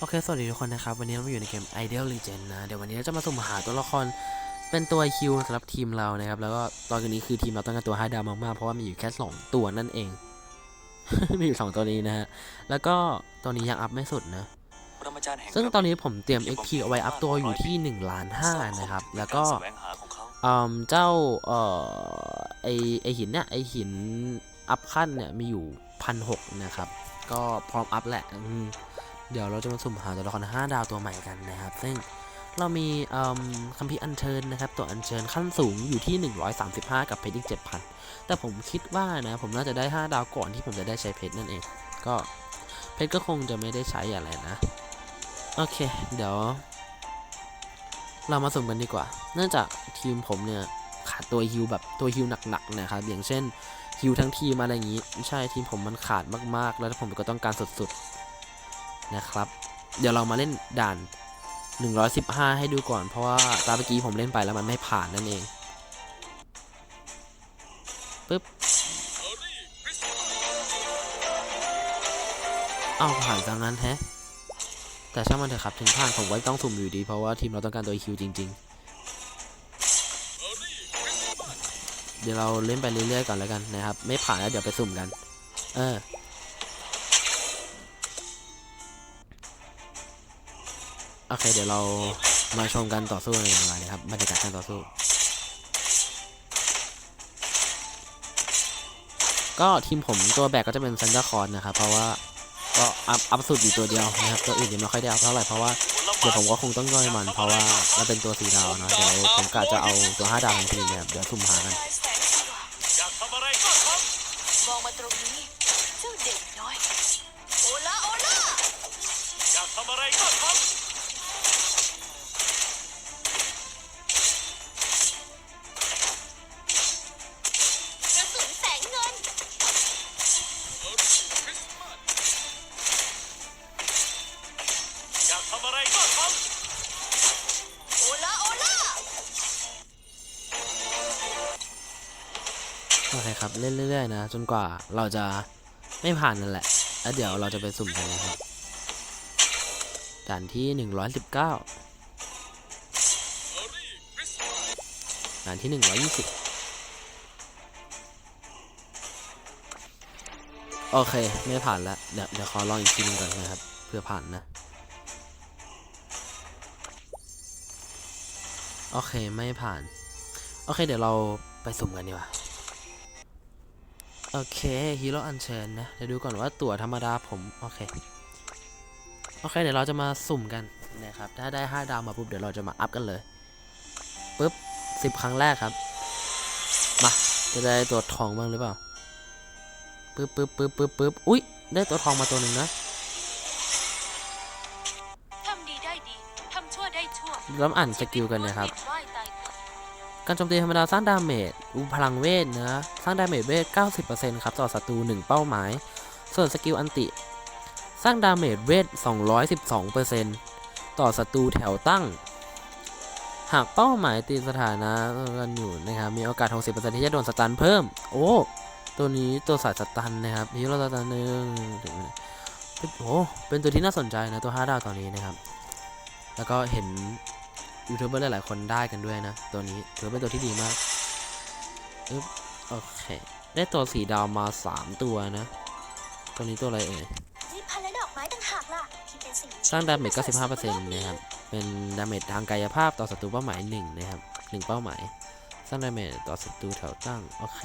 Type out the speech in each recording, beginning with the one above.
โอเค สวัสดีทุกคนนะครับ วันนี้เรามาอยู่ในเกม Ideal Legend นะ เดี๋ยววันนี้เราจะมาสุ่มหาตัวละครเป็นตัวคิวสำหรับทีมเรานะครับ แล้วก็ตอนนี้คือทีมเราต้องการตัว5ดาวมากๆ เพราะว่ามีอยู่แค่2ตัวนั่นเอง มีอยู่ 2 ตัวนี้นะฮะ แล้วก็ตัวนี้ยังอัพไม่สุดนะปรมาจารย์แห่งซึ่งตอนนี้ผมเตรียม XP เอาไว้อัพตัวอยู่ที่1ล้าน5นะครับ แล้วก็ารแสวงหาของเขาอืมเจ้าเอ่อไอไอหินเนี่ยไอหินอัพขั้นเนี่ยมีอยู่พันหกนะครับ ก็พร้อมอัพแหละอืม เดี๋ยวเราจะมาสุ่มหาตัวละคร5ดาวตัวใหม่กันนะครับ ซึ่งเรามีคัมภีร์อัญเชิญนะครับ ตัวอัญเชิญขั้นสูงอยู่ที่ 135 กับเพชรอีก 7,000 แต่ผมคิดว่านะผมน่าจะได้ 5 ดาวก่อนที่ผมจะได้ใช้เพชรนั่นเอง ก็เพชรก็คงจะไม่ได้ใช้อะไรนะ โอเค เดี๋ยว เรามาสุ่มกันดีกว่า เนื่องจากทีมผมเนี่ยขาดตัวฮิวแบบตัวฮิวหนักๆนะครับอย่างเช่นฮิวทั้งทีมอะไรอย่างนี้ ใช่ทีมผมมันขาดมากๆ แล้วผมก็ต้องการสุดๆ นะครับ เดี๋ยวเรามาเล่นด่าน 115 ให้ดูก่อน เพราะว่าตาเมื่อกี้ผมเล่นไปแล้วมันไม่ผ่านนั่นเองปึ๊บเอาผ่านซะงั้นแฮะ แต่ช่างมันเถอะครับ ถึงผ่านผมก็ต้องสุ่มอยู่ดี เพราะว่าทีมเราต้องการตัวคิวจริง ๆ เดี๋ยวเราเล่นไปเรื่อยๆก่อนแล้วกันนะครับ ไม่ผ่านแล้วเดี๋ยวไปสุ่มกัน เออ โอเคเดี๋ยวเรามาชมกันต่อสู้ในอย่างไรนะครับบรรยากาศการต่อสู้ ก็ทีมผมตัวแบกก็จะเป็นซันดาคอนนะครับ เพราะว่าก็อัพอัพสุดอยู่ตัวเดียวนะครับตัวอื่นยังไม่ค่อยได้อัพเท่าไหร่เพราะว่าเดี๋ยวผมก็คงต้องย่อยมันเพราะว่ามันเป็นตัวสีดาวเนอะเดี๋ยวผมกะจะเอาตัวห้าดาวทันทีเนี่ยเดี๋ยวสุ่มหากันมองมาตรงนี้เจ้าเด็กน้อยโอลาโอลาอยากทำอะไรก็ทก อเคครับ เล่นเรื่อยๆนะ จนกว่าเราจะไม่ผ่านนั่นแหละ แล้วเดี๋ยวเราจะไปสุ่มกันนะครับด่านที่ 119ด่านที่ 120 โอเค ไม่ผ่านแล้ว เดี๋ยวเดี๋ยวขอลองอีกทีนึงก่อนนะครับ เพื่อผ่านนะ โอเค ไม่ผ่าน โอเค เดี๋ยวเราไปสุ่มกันดีกว่า โอเคฮีโร่อัญเชิญนะ เดี๋ยวดูก่อนว่าตั๋วธรรมดาผม โอเค โอเค เดี๋ยวเราจะมาสุ่มกันนะครับ ถ้าได้ 5 ดาวมาปุ๊บ เดี๋ยวเราจะมาอัพกันเลยปุ๊บ10 ครั้งแรกครับ มา จะได้ตัวทองบ้างหรือเปล่าปึ๊บปึ๊บปึ๊บปึ๊บปึ๊บอุ๊ยได้ตัวทองมาตัวหนึ่งนะทำดีได้ดีทำชั่วได้ชั่วแล้วอ่านสกิลกันนะครับ การโจมตีธรรมดาสร้างดาเมจอุพลังเวทนะสร้างดาเมจเวท 90%ครับต่อศัตรู 1 เป้าหมาย ส่วนสกิลอันติ สร้างดาเมจเวท 212%ต่อศัตรูแถวตั้ง หากเป้าหมายตีสถานะกันอยู่นะครับมีโอกาส 60%ที่จะโดนสตันเพิ่ม โอ้ ตัวนี้ตัวสายสตันนะครับนี่ราสตันหนึ่งถึงโอ้เป็นตัวที่น่าสนใจนะตัว 5 ดาวตอนนี้นะครับ แล้วก็เห็น ยูทูบเบอร์หลายๆคนได้กันด้วยนะ ตัวนี้ถือว่าเป็นตัวที่ดีมากอึ๊บโอเค ได้ตัวสีดาวมา 3 ตัวนะ ตัวนี้ตัวอะไรเอ่ยนี่พันและดอกไม้ต่างหากล่ะที่เป็นสิ่งสร้างดาเมจ95%นะครับ เป็นดาเมจทางกายภาพต่อศัตรูเป้าหมาย1นะครับ1เป้าหมาย สร้างดาเมจต่อศัตรูแถวตั้ง โอเค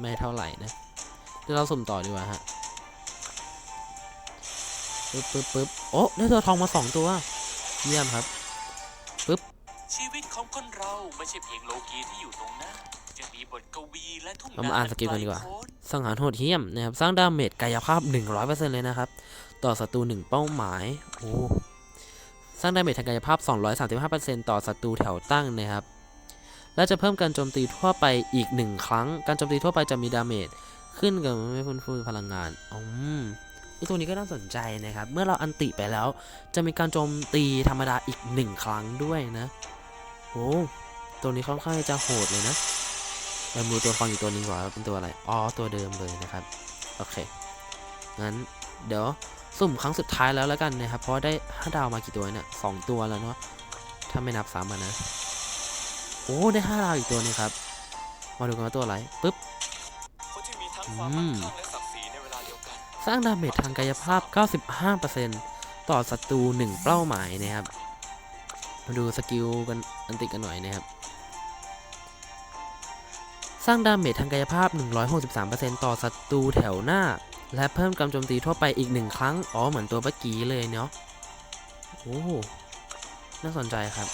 ไม่เท่าไหร่นะ เดี๋ยวเราสุ่มต่อดีกว่าฮะปึ๊บปึ๊บปึ๊บโอ้ ได้ตัวทองมา 2 ตัว เยี่ยมครับ ไม่ใช่เพียงโลกีที่อยู่ตรงนั้นจะมีบทกวีและทุ่งเรามาอ่านสกิลกันดีกว่าไโพ้นสังหารโหดเหี้ยมนะครับ สร้างดาเมจกายภาพ 100%เลยนะครับ ต่อศัตรู1เป้าหมาย โอ้ สร้างดาเมจทางกายภาพ 235%ต่อศัตรูแถวตั้งนะครับ และจะเพิ่มการโจมตีทั่วไปอีก 1 ครั้ง การโจมตีทั่วไปจะมีดาเมจขึ้นกับไม่ฟื้นฟูพลังงาน อืมไอตัวนี้ก็น่าสนใจนะครับ เมื่อเราอันติไปแล้ว จะมีการโจมตีธรรมดาอีก 1 ครั้งด้วยนะ โอ้ ตัวนี้ค่อนข้างจะโหดเลยนะเราดูตัวฟังอีกตัวหนึงก่อนว่าเป็นตัวอะไร อ๋อ ตัวเดิมเลยนะครับ โอเค งั้น เดี๋ยวสุ่มครั้งสุดท้ายแล้วแล้วกันนะครับ เพราะได้ห้าดาวมากี่ตัวเนี่ยสองตัวแล้วเนาะ ถ้าไม่นับซ้ำอะนะ โอ้ ได้ห้าดาวอีกตัวนึงครับ มาดูกันว่าตัวอะไร ปึ๊บอืมสร้างดาเมจทางกายภาพ 95%ต่อศัตรู 1 เป้าหมายนะครับ มาดูสกิลกันอันติกันหน่อยนะครับ สร้างดาเมจทางกายภาพ 163%ต่อศัตรูแถวหน้า และเพิ่มกำโจมตีทั่วไปอีกหนึ่งครั้ง อ๋อ เหมือนตัวเมื่อกี้เลยเนาะ โอ้ น่าสนใจครับ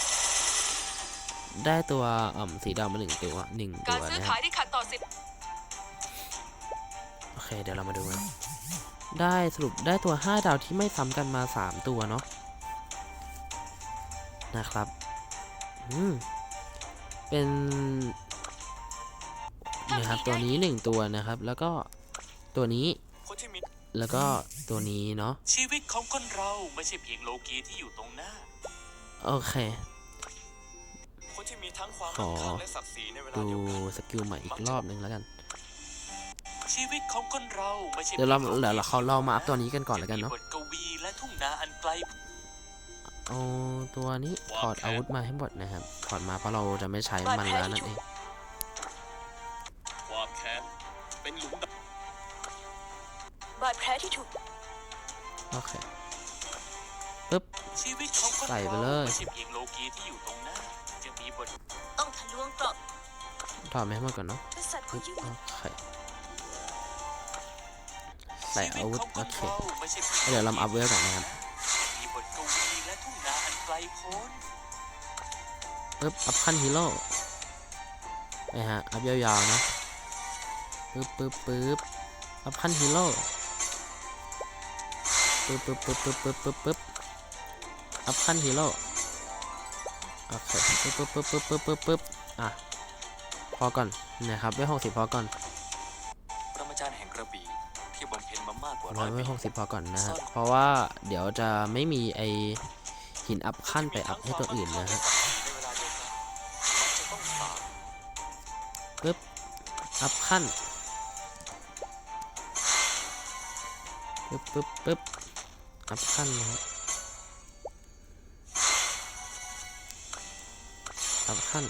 ได้ตัวอ่ำสีดำมาหนึ่งตัวหนึ่งกาตัรวซื้อนะคขารับยที่ขัดต่อสิทธิโอเค เดี๋ยวเรามาดูกันได้สรุปได้ตัว 5 ดาวที่ไม่ซ้ำกันมา 3 ตัวเนาะ นะครับ อืม เป็น นะครับตัวนี้ 1 ตัวนะครับ แล้วก็ตัวนี้คนที่มีแล้วก็ตัวนี้เนาะชีวิตของคนเราไม่ใช่เพียงโลกีที่อยู่ตรงหน้า โอเคคนที่มีทั้งความขอมั่นคงและศักดิ์ศรีในเวลาดูเดียวกันสกิลใหม่อีกรอบหนึ่งแล้วกันชีวิตของคนเราไม่ใช่เดี๋ยวเราพีงโลกีเดี๋ยวเราเขาเรามาอัพตัวนี้กันก่อนแล้วกันเนาะจมีบทกวีและทุ่งนาอันไกลเอาตัวนี้ถอดอาวุธมาให้หมดนะครับถอดมาเพราะเราจะไม่ใช้มันแล้วนั่นเองความ แค้นเป็นหลุมดบาดแผลที่ถูกโอเคปึ๊บำชีวิตของคนใส่ไปเราเลย ไม่ใช่เพียงโลกีที่อยู่ตรงหน้าจะมีบทต้องทะลวงเกราะถอดมาให้หมดก่อนเนาะกษัตริย์ขอปึ๊งบยุโอเค ใส่อาวุธชีวิตขโอองเคคนเราไม่ใช่พีงเดี๋ยวเรามาอัพเวลก่อนนะครับ มีบทกวีและทุ่งนาอันไกลโพ้นปึ๊บ อัพขั้นฮีโร่นะฮะ อัพยาวๆนะ ปึ๊บปึ๊บปึ๊บอัพขั้นฮีโร่ปึ๊บปึ๊บปึ๊บปึ๊บปึ๊บปึ๊บปึ๊บอัพขั้นฮีโร่โอเคปึ๊บปึ๊บปึ๊บปึ๊บปึ๊บปึ๊บปึ๊บอะพอก่อนนะครับไว้หกสิบพอก่อนปรมาจารย์แห่งกระบี่ที่บำเพ็ญมามากกว่าร้ร้ออยยไว้ปีหกสิบพอก่อนนะฮะเพราะว่าเดี๋ยวจะไม่มีไอหินอัพขั้นไปอัพให้ตัวอื่นนะฮะในเวลาเดียวกันมันจะต้องสามปึ๊บอัพขั้น ปึ๊บปึ๊บปึ๊บอัพขั้นนะฮะอัพขั้น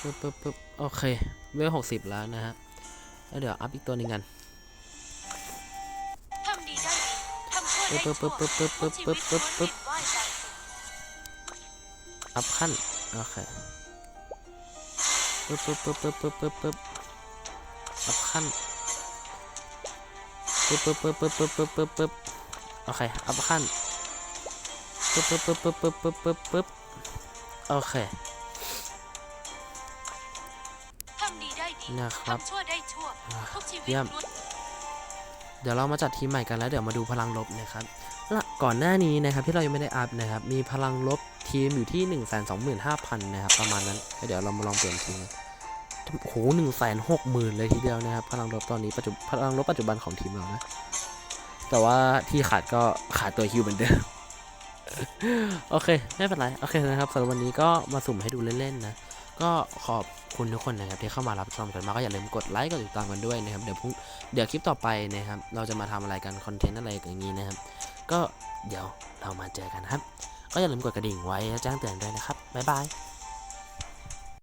ปึ๊บปึ๊บปึ๊บโอเคเวลหกสิบแล้วนะฮะแล้วเดี๋ยวอัพอีกตัวหนึ่งกันทำดีได้ดีทำชั่วได้ปึ๊บปึ๊บปึ๊บปึ๊บปึ๊บปึ๊บปึ๊บปึ๊บชีวิตล้วนเวียนว่ายตายเกิดอัพขั้นโอเคปึ๊บปึ๊บปึ๊บปึ๊บปึ๊บปึ๊บปึ๊บอัพขั้น ปึ๊บปึ๊บปึ๊บปึ๊บปึ๊บปึ๊บปึ๊บปึ๊บโอเคอัพขั้นปึ๊บปึ๊บปึ๊บปึ๊บปึ๊บปึ๊บปึ๊บปึ๊บโอเคทำดีได้ดีนะครับทำชั่วได้ชั่วอ่าทุกชีวิตเยี่ยมล้วนเดี๋ยวเรามาจัดทีมใหม่กันแล้วเดี๋ยวมาดูพลังลบนะครับและก่อนหน้านี้นะครับที่เรายังไม่ได้อัพนะครับมีพลังลบทีมอยู่ที่ 1 2 5 0 0 0 นะครับประมาณนั้น เดี๋ยวเรามาลองเปลี่ยนทีม โอ้โหหนึ่งแสนหกหมื่นเลยทีเดียวนะครับ พลังลบตอนนี้ปัจจุพลังลบปัจจุบันของทีมเรานะ แต่ว่าที่ขาดก็ขาดตัวฮิวเหมือนเดิม โอเค ไม่เป็นไร โอเคนะครับสำหรับวันนี้ก็มาสุ่มให้ดูเล่นๆนะ ก็ขอบคุณทุกคนนะครับที่เข้ามารับชมกันมาก็อย่าลืมกดไลค์กดติดตามกันด้วยนะครับ เดี๋ยวพรุ่งเดี๋ยวคลิปต่อไปนะครับ เราจะมาทำอะไรกันคอนเทนต์อะไรอย่างนี้นะครับ ก็เดี๋ยวเรามาเจอกันนะครับ ก็อย่าลืมกดกระดิ่งไว้และแจ้งเตือนด้วยนะครับบ๊ายบาย